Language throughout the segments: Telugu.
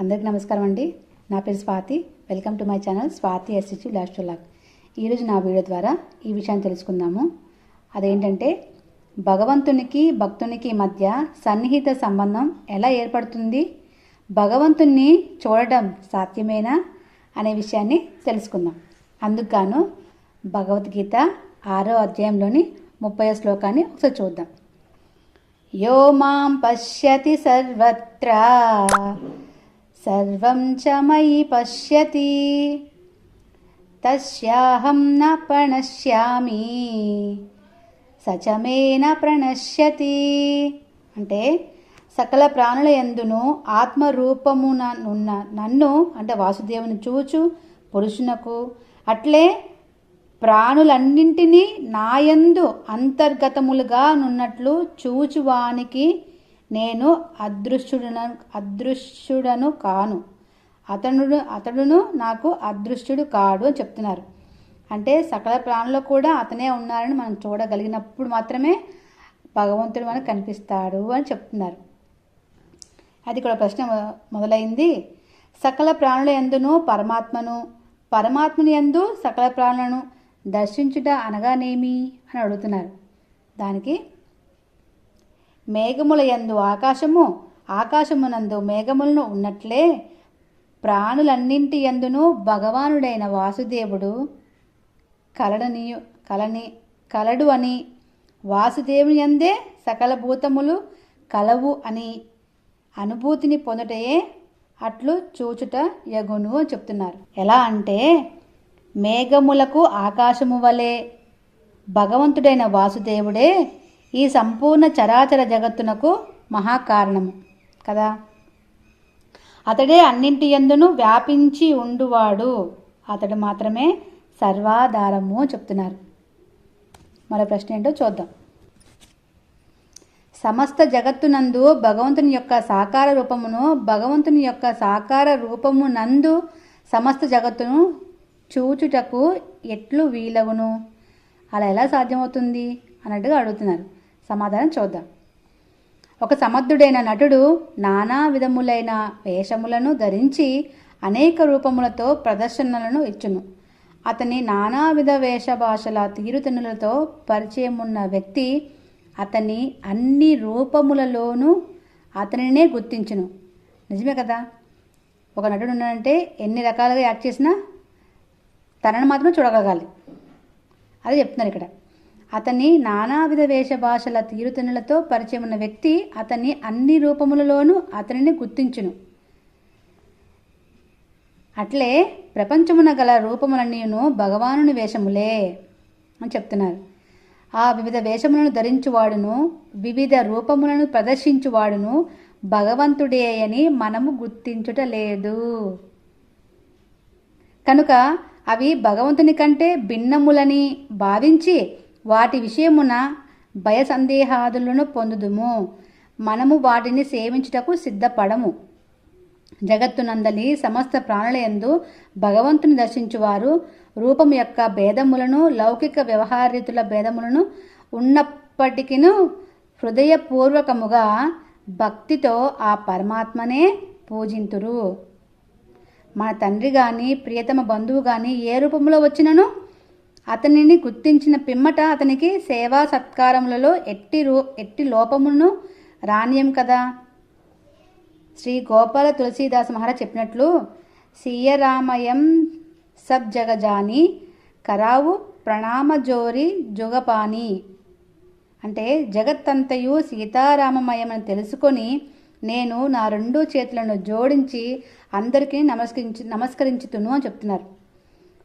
అందరికీ నమస్కారం అండి. నా పేరు Swathi. Welcome to my channel Swathi SH last lock. ఈరోజు నా వీడియో ద్వారా ఈ విషయాన్ని తెలుసుకుందాము. అదేంటంటే భగవంతునికి భక్తునికి మధ్య సన్నిహిత సంబంధం ఎలా ఏర్పడుతుంది? భగవంతుణ్ణి చూడడం సాధ్యమేనా? అనే విషయాన్ని తెలుసుకుందాం. అందుకు భగవద్గీత ఆరో అధ్యాయంలోని ముప్పై శ్లోకాన్ని ఒకసారి చూద్దాం. యో మాం పశ్యతి సర్వత్రా సర్వం చ మయి పశ్యతి తస్యాహం న ప్రణశ్యామి సచమేన ప్రణశ్యతి అంటే సకల ప్రాణుల ఎందును ఆత్మరూపమున నున్న నన్ను అంటే వాసుదేవుని చూచు పురుషునకు. అట్లే ప్రాణులన్నింటినీ నాయందు అంతర్గతములుగా నున్నట్లు చూచువానికి నేను అదృశ్యుడను అదృశ్యుడను కాను. అతనుడు అతడును నాకు అదృశ్యుడు కాడు అని చెప్తున్నారు. అంటే సకల ప్రాణులు కూడా అతనే ఉన్నారని మనం చూడగలిగినప్పుడు మాత్రమే భగవంతుడు మనకు కనిపిస్తాడు అని చెప్తున్నారు. అది కూడా ప్రశ్న మొదలైంది. సకల ప్రాణుల ఎందును పరమాత్మను పరమాత్మని ఎందు సకల ప్రాణులను దర్శించుట అనగానేమి అని అడుగుతున్నారు. దానికి మేఘముల యందు ఆకాశము ఆకాశమునందు మేఘములను ఉన్నట్లే ప్రాణులన్నింటి ఎందును భగవానుడైన వాసుదేవుడు కలడని కలని కలడు అని వాసుదేవుని అందే సకల భూతములు కలవు అని అనుభూతిని పొందుటయే అట్లు చూచుట యగును అని చెప్తున్నారు. ఎలా అంటే మేఘములకు ఆకాశము వలె భగవంతుడైన వాసుదేవుడే ఈ సంపూర్ణ చరాచర జగత్తునకు మహాకారణము కదా? అతడే అన్నింటి ఎందును వ్యాపించి ఉండువాడు. అతడు మాత్రమే సర్వాధారము చెప్తున్నారు. మరో ప్రశ్న ఏంటో చూద్దాం. సమస్త జగత్తునందు భగవంతుని యొక్క సాకార రూపమును భగవంతుని యొక్క సాకార రూపము నందు సమస్త జగత్తును చూచుటకు ఎట్లు వీలవును అలా ఎలా సాధ్యమవుతుంది? అన్నట్టుగా అడుగుతున్నారు. సమాధానం చూద్దాం. ఒక సమర్థుడైన నటుడు నానా విధములైన వేషములను ధరించి అనేక రూపములతో ప్రదర్శనలను ఇచ్చును. అతని నానావిధ వేషభాషల తీరుతెన్నులతో పరిచయం ఉన్న వ్యక్తి అతని అన్ని రూపములలోనూ అతనినే గుర్తించును. నిజమే కదా? ఒక నటుడు ఉన్నాడంటే ఎన్ని రకాలుగా యాక్ట్ చేసినా తనను మాత్రం చూడగలగాలి. అది చెప్తున్నారు ఇక్కడ. అతని నానావిధ వేషభాషల తీరుతెన్నులతో పరిచయం ఉన్న వ్యక్తి అతని అన్ని రూపములలోనూ అతనిని గుర్తించును. అట్లే ప్రపంచమున గల రూపములన్నీను భగవానుని వేషములే అని చెప్తున్నారు. ఆ వివిధ వేషములను ధరించువాడును వివిధ రూపములను ప్రదర్శించువాడును భగవంతుడే అని మనము గుర్తించుట లేదు. కనుక అవి భగవంతుని కంటే భిన్నములని భావించి వాటి విషయమున భయ సందేహాదులను పొందుదుము. మనము వాటిని సేవించుటకు సిద్ధపడము. జగత్తునందలి సమస్త ప్రాణులయందు భగవంతుని దర్శించువారు రూపం యొక్క భేదములను లౌకిక వ్యవహారీతుల భేదములను ఉన్నప్పటికీ హృదయపూర్వకముగా భక్తితో ఆ పరమాత్మనే పూజింతురు. మన తండ్రి కానీ ప్రియతమ బంధువు కానీ ఏ రూపంలో వచ్చినను అతనిని గుర్తించిన పిమ్మట అతనికి సేవా సత్కారములలో ఎట్టి రూ ఎట్టి లోపమును రాణ్యం కదా. శ్రీ గోపాల తులసీదాస్ మహారాజ్ చెప్పినట్లు సీయరామయం సబ్ జగజాని కరావు ప్రణామజోరి జుగపాని. అంటే జగత్తంతయు సీతారామమయమని తెలుసుకొని నేను నా రెండు చేతులను జోడించి అందరికీ నమస్కరించి నమస్కరించుతును అని చెప్తున్నారు.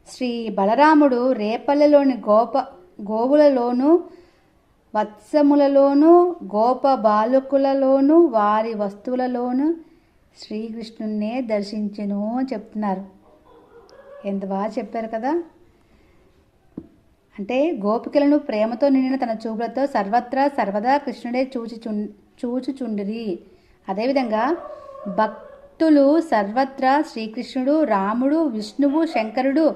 శ్రీ బలరాముడు రేపల్లెలోని గోప గోవులలోనూ వత్సములలోనూ గోప బాలకులలోనూ వారి వస్తువులలోనూ శ్రీకృష్ణున్నే దర్శించెను అని చెప్తున్నారు. ఎంత బాగా చెప్పారు కదా? అంటే గోపికలను ప్రేమతో నిండిన తన చూపులతో సర్వత్రా సర్వదా కృష్ణుడే చూచి చూచుచుండిరి. అదేవిధంగా భక్తులు సర్వత్రా శ్రీకృష్ణుడు రాముడు విష్ణువు శంకరుడు.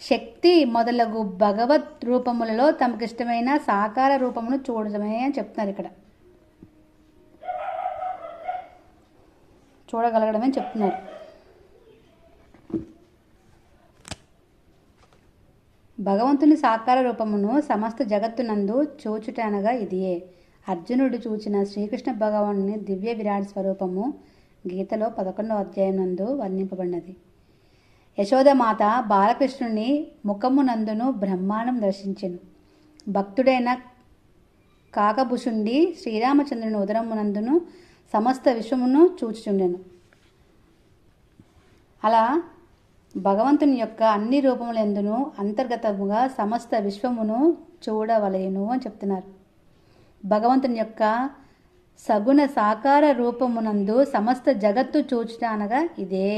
శక్తి మొదలగు భగవత్ రూపములలో తమకిష్టమైన సాకార రూపమును చూడడమే అని చెప్తున్నారు ఇక్కడ. చూడగలగడమే చెప్తున్నారు. భగవంతుని సాకార రూపమును సమస్త జగత్తునందు చూచుటనగా ఇదియే. అర్జునుడు చూచిన శ్రీకృష్ణ భగవాను దివ్య విరాట్ స్వరూపము గీతలో పదకొండవ అధ్యాయం నందు వర్ణింపబడినది యశోదమాత బాలకృష్ణుని ముఖమునందును బ్రహ్మాండం దర్శించెను. భక్తుడైన కాకభుషుండి శ్రీరామచంద్రుని ఉదరమునందును సమస్త విశ్వమును చూచుచుండెను. అలా భగవంతుని యొక్క అన్ని రూపములందును అంతర్గతముగా సమస్త విశ్వమును చూడవలేను అని చెప్తున్నారు. భగవంతుని యొక్క సగుణ సాకార రూపమునందు సమస్త జగత్తు చూచుట అనగా ఇదే.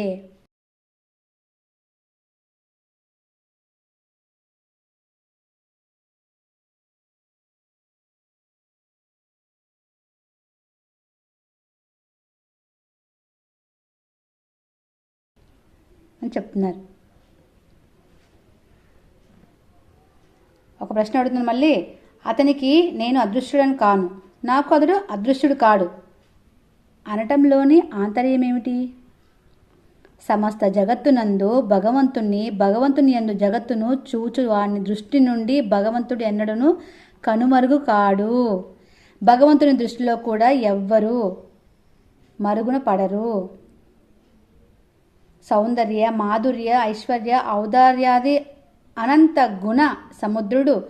అని చెప్తున్నారు. ఒక ప్రశ్న అడుగుతున్నాను మళ్ళీ. అతనికి నేను అదృష్టుడని కాను. నాకు అతడు అదృశ్యుడు కాడు. అనటంలోని ఆంతర్యం ఏమిటి సమస్త జగత్తునందు భగవంతుణ్ణి భగవంతుని యందు జగత్తును చూచు వాని దృష్టి నుండి భగవంతుడు ఎన్నడను కనుమరుగు కాడు. భగవంతుని దృష్టిలో కూడా ఎవ్వరు మరుగున పడరు. సౌందర్య మాధుర్య ఐశ్వర్య ఔదార్యాది అనంత గుణ సముద్రుడు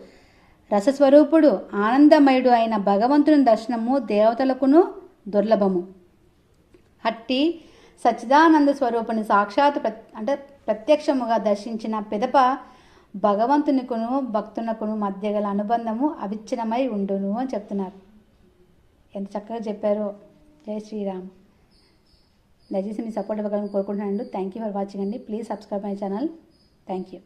రసస్వరూపుడు ఆనందమయుడు అయిన భగవంతుని దర్శనము దేవతలకును దుర్లభము. అట్టి సచ్చిదానంద స్వరూపుని సాక్షాత్ ప్ర అంటే ప్రత్యక్షముగా దర్శించిన పిదప భగవంతునికును భక్తునకును మధ్య గల అనుబంధము అవిచ్ఛిన్నమై ఉండును అని చెప్తున్నారు. ఎంత చక్కగా చెప్పారో. జై శ్రీరామ్. దయచేసి మీ సపోర్ట్ ఇవ్వగలని కోరుకుంటున్నాను థ్యాంక్ యూ ఫర్ వాచింగ్ అండి. Please subscribe my channel thank you